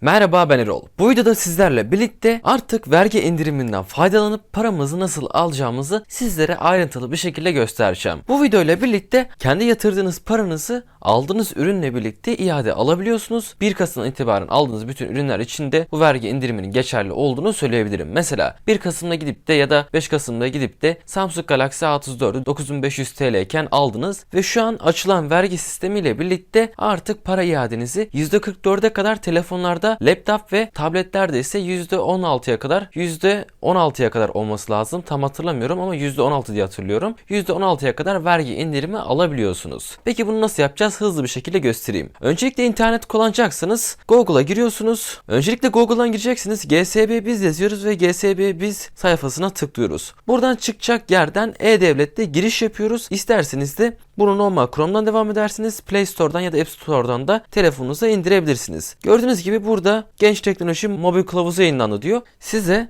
Merhaba ben Erol. Bu videoda sizlerle birlikte artık vergi indiriminden faydalanıp paramızı nasıl alacağımızı sizlere ayrıntılı bir şekilde göstereceğim. Bu videoyla birlikte kendi yatırdığınız paranızı aldığınız ürünle birlikte iade alabiliyorsunuz. 1 Kasım'dan itibaren aldığınız bütün ürünler için de bu vergi indiriminin geçerli olduğunu söyleyebilirim. Mesela 1 Kasım'da gidip de ya da 5 Kasım'da gidip de Samsung Galaxy A34'ü 9500 TL iken aldınız ve şu an açılan vergi sistemiyle birlikte artık para iadenizi %44'e kadar telefonlarda, laptop ve tabletlerde ise %16'ya kadar %16'ya kadar olması lazım. Tam hatırlamıyorum ama %16 diye hatırlıyorum. %16'ya kadar vergi indirimi alabiliyorsunuz. Peki bunu nasıl yapacağız? Hızlı bir şekilde göstereyim. Öncelikle internet kullanacaksınız. Google'a giriyorsunuz. Öncelikle Google'dan gireceksiniz. GSB Biz yazıyoruz ve GSB Biz sayfasına tıklıyoruz. Buradan çıkacak yerden E-Devlet'te giriş yapıyoruz. İsterseniz de bunu normal Chrome'dan devam edersiniz. Play Store'dan ya da App Store'dan da telefonunuza indirebilirsiniz. Gördüğünüz gibi burada Genç Teknoloji Mobil Kılavuzu yayınlandı diyor. Size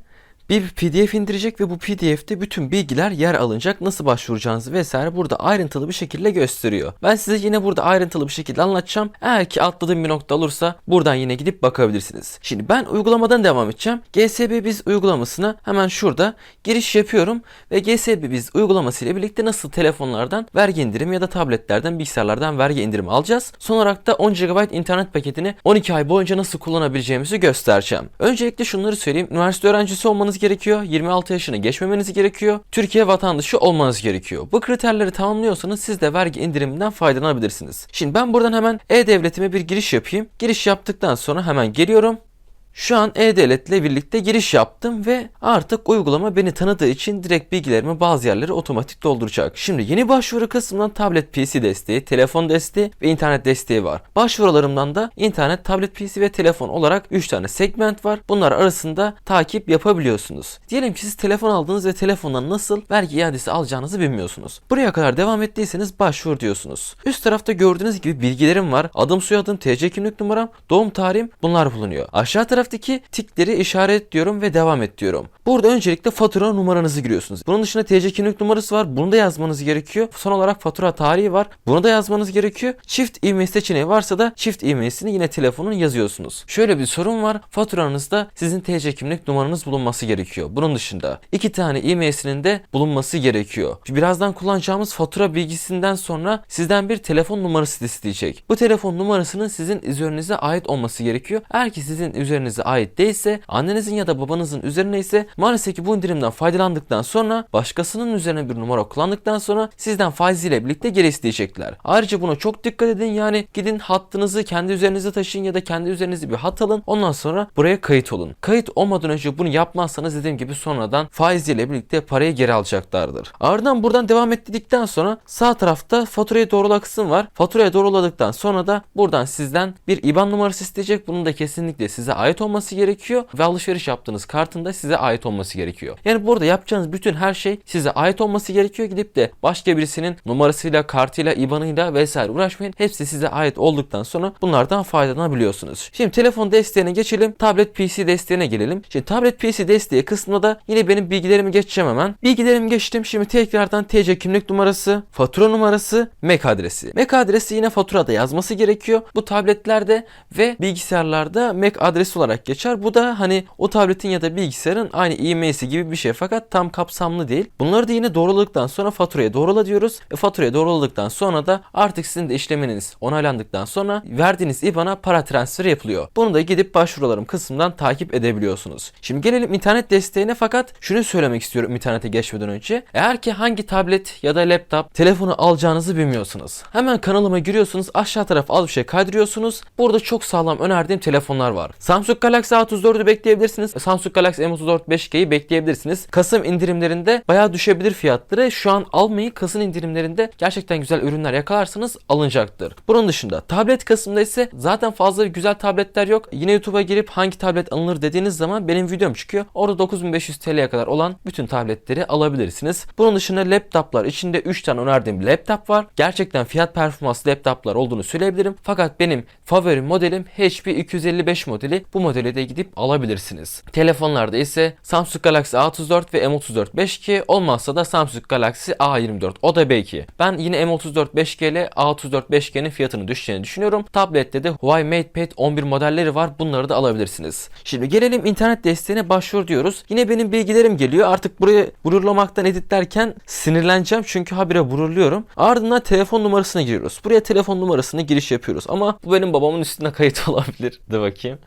bir PDF indirecek ve bu PDF'te bütün bilgiler yer alınacak. Nasıl başvuracağınızı vesaire burada ayrıntılı bir şekilde gösteriyor. Ben size yine burada ayrıntılı bir şekilde anlatacağım. Eğer ki atladığım bir nokta olursa buradan yine gidip bakabilirsiniz. Şimdi ben uygulamadan devam edeceğim. GSB Biz uygulamasına hemen şurada giriş yapıyorum ve GSB Biz uygulaması ile birlikte nasıl telefonlardan vergi indirimi ya da tabletlerden bilgisayarlardan vergi indirimi alacağız. Son olarak da 10 GB internet paketini 12 ay boyunca nasıl kullanabileceğimizi göstereceğim. Öncelikle şunları söyleyeyim. Üniversite öğrencisi olmanız gerekiyor. 26 yaşını geçmemeniz gerekiyor. Türkiye vatandaşı olmanız gerekiyor. Bu kriterleri tamamlıyorsanız siz de vergi indiriminden faydalanabilirsiniz. Şimdi ben buradan hemen E-Devletime bir giriş yapayım. Giriş yaptıktan sonra hemen geliyorum. Şu an E-Devlet ile birlikte giriş yaptım ve artık uygulama beni tanıdığı için direkt bilgilerimi bazı yerlere otomatik dolduracak. Şimdi yeni başvuru kısmından tablet PC desteği, telefon desteği ve internet desteği var. Başvurularımdan da internet, tablet PC ve telefon olarak 3 tane segment var. Bunlar arasında takip yapabiliyorsunuz. Diyelim ki siz telefon aldınız ve telefondan nasıl vergi iadesi alacağınızı bilmiyorsunuz. Buraya kadar devam ettiyseniz başvur diyorsunuz. Üst tarafta gördüğünüz gibi bilgilerim var. Adım soyadım, TC kimlik numaram, doğum tarihim bunlar bulunuyor. Aşağı taraftaki tikleri işaretliyorum ve devam et diyorum. Burada öncelikle fatura numaranızı giriyorsunuz. Bunun dışında TC kimlik numarası var. Bunu da yazmanız gerekiyor. Son olarak fatura tarihi var. Bunu da yazmanız gerekiyor. Çift e-mail seçeneği varsa da çift e-mail'sini yine telefonun yazıyorsunuz. Şöyle bir sorun var. Faturanızda sizin TC kimlik numaranız bulunması gerekiyor. Bunun dışında iki tane e-mail'sinin de bulunması gerekiyor. Birazdan kullanacağımız fatura bilgisinden sonra sizden bir telefon numarası isteyecek. Bu telefon numarasının sizin üzerinize ait olması gerekiyor. Eğer ki sizin üzerinize ait değilse, annenizin ya da babanızın üzerine ise maalesef ki bu indirimden faydalandıktan sonra başkasının üzerine bir numara kullandıktan sonra sizden faiziyle birlikte geri isteyecekler. Ayrıca buna çok dikkat edin yani gidin hattınızı kendi üzerinize taşıyın ya da kendi üzerinize bir hat alın. Ondan sonra buraya kayıt olun. Kayıt olmadan önce bunu yapmazsanız dediğim gibi sonradan faiziyle birlikte parayı geri alacaklardır. Ardından buradan devam ettirdikten sonra sağ tarafta faturayı doğrula kısım var. Faturayı doğruladıktan sonra da buradan sizden bir IBAN numarası isteyecek. Bunun da kesinlikle size ait olması gerekiyor ve alışveriş yaptığınız kartın da size ait olması gerekiyor. Yani burada yapacağınız bütün her şey size ait olması gerekiyor. Gidip de başka birisinin numarasıyla, kartıyla, IBAN'ıyla vesaire uğraşmayın. Hepsi size ait olduktan sonra bunlardan faydalanabiliyorsunuz. Şimdi telefon desteğine geçelim. Tablet PC desteğine gelelim. Şimdi tablet PC desteği kısmında da yine benim bilgilerimi geçeceğim hemen. Bilgilerimi geçtim. Şimdi tekrardan TC kimlik numarası, fatura numarası, MAC adresi. MAC adresi yine faturada yazması gerekiyor. Bu tabletlerde ve bilgisayarlarda MAC adresi olarak geçer. Bu da hani o tabletin ya da bilgisayarın aynı e-mail'si gibi bir şey fakat tam kapsamlı değil. Bunları da yine doğruladıktan sonra faturaya doğrula diyoruz. Ve faturaya doğruladıktan sonra da artık sizin de işleminiz onaylandıktan sonra verdiğiniz IBAN'a para transferi yapılıyor. Bunu da gidip başvurularım kısmından takip edebiliyorsunuz. Şimdi gelelim internet desteğine fakat şunu söylemek istiyorum internete geçmeden önce. Eğer ki hangi tablet ya da laptop telefonu alacağınızı bilmiyorsunuz. Hemen kanalıma giriyorsunuz aşağı taraf al bir şey kaydırıyorsunuz. Burada çok sağlam önerdiğim telefonlar var. Samsung Galaxy A34'ü bekleyebilirsiniz. Samsung Galaxy M34 5G'yi bekleyebilirsiniz. Kasım indirimlerinde bayağı düşebilir fiyatları. Şu an almayı Kasım indirimlerinde gerçekten güzel ürünler yakalarsanız alınacaktır. Bunun dışında tablet kısmında ise zaten fazla güzel tabletler yok. Yine YouTube'a girip hangi tablet alınır dediğiniz zaman benim videom çıkıyor. Orada 9500 TL'ye kadar olan bütün tabletleri alabilirsiniz. Bunun dışında laptoplar içinde 3 tane önerdiğim laptop var. Gerçekten fiyat performans laptoplar olduğunu söyleyebilirim. Fakat benim favori modelim HP 255 modeli. Bu modeli de gidip alabilirsiniz. Telefonlarda ise Samsung Galaxy A34 ve M34 5G olmazsa da Samsung Galaxy A24 o da belki. Ben yine M34 5G ile A34 5G'nin fiyatını düşeceğini düşünüyorum. Tablette de Huawei MatePad 11 modelleri var. Bunları da alabilirsiniz. Şimdi gelelim internet desteğine başvur diyoruz. Yine benim bilgilerim geliyor. Artık buraya blurlamaktan editlerken sinirleneceğim çünkü habire blurluyorum. Ardından telefon numarasına giriyoruz. Buraya telefon numarasını giriş yapıyoruz. Ama bu benim babamın üstüne kayıt olabilir. De bakayım.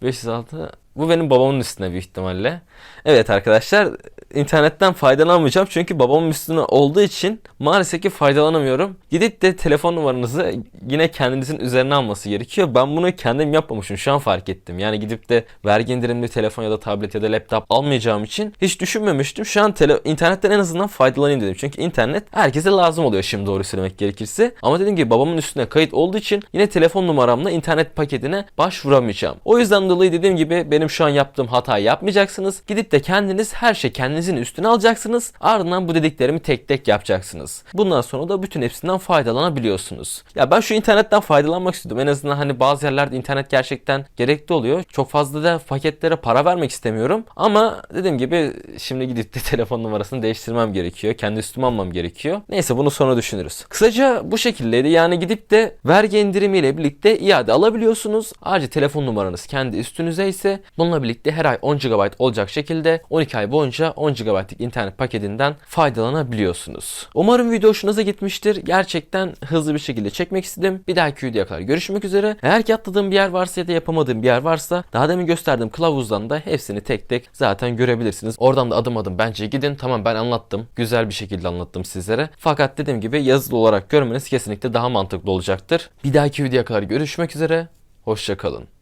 506 bu benim babamın üstüne büyük ihtimalle. Evet arkadaşlar internetten faydalanmayacağım çünkü babamın üstüne olduğu için maalesef ki faydalanamıyorum. Gidip de telefon numaranızı yine kendinizin üzerine alması gerekiyor. Ben bunu kendim yapmamışım şu an fark ettim. Yani gidip de vergi indirimli telefon ya da tablet ya da laptop almayacağım için hiç düşünmemiştim. Şu an tele- internetten en azından faydalanayım dedim. Çünkü internet herkese lazım oluyor şimdi doğru söylemek gerekirse. Ama dediğim gibi babamın üstüne kayıt olduğu için yine telefon numaramla internet paketine başvuramayacağım. O yüzden dolayı dediğim gibi benim şu an yaptığım hatayı yapmayacaksınız. Gidip de kendiniz her şey kendinizin üstüne alacaksınız. Ardından bu dediklerimi tek tek yapacaksınız. Bundan sonra da bütün hepsinden faydalanabiliyorsunuz. Ya ben şu internetten faydalanmak istedim. En azından hani bazı yerlerde internet gerçekten gerekli oluyor. Çok fazla da paketlere para vermek istemiyorum. Ama dediğim gibi şimdi gidip de telefon numarasını değiştirmem gerekiyor. Kendi üstüme almam gerekiyor. Neyse bunu sonra düşünürüz. Kısaca bu şekildeydi. Yani gidip de vergi indirimiyle birlikte iade alabiliyorsunuz. Ayrıca telefon numaranız kendi üstünüze ise bununla birlikte her ay 10 GB olacak şekilde 12 ay boyunca 10 GB'lik internet paketinden faydalanabiliyorsunuz. Umarım video hoşunuza gitmiştir. Gerçekten hızlı bir şekilde çekmek istedim. Bir dahaki videoya kadar görüşmek üzere. Eğer ki atladığım bir yer varsa ya da yapamadığım bir yer varsa daha demin gösterdiğim kılavuzdan da hepsini tek tek zaten görebilirsiniz. Oradan da adım adım bence gidin. Tamam ben anlattım. Güzel bir şekilde anlattım sizlere. Fakat dediğim gibi yazılı olarak görmeniz kesinlikle daha mantıklı olacaktır. Bir dahaki videoya kadar görüşmek üzere. Hoşçakalın.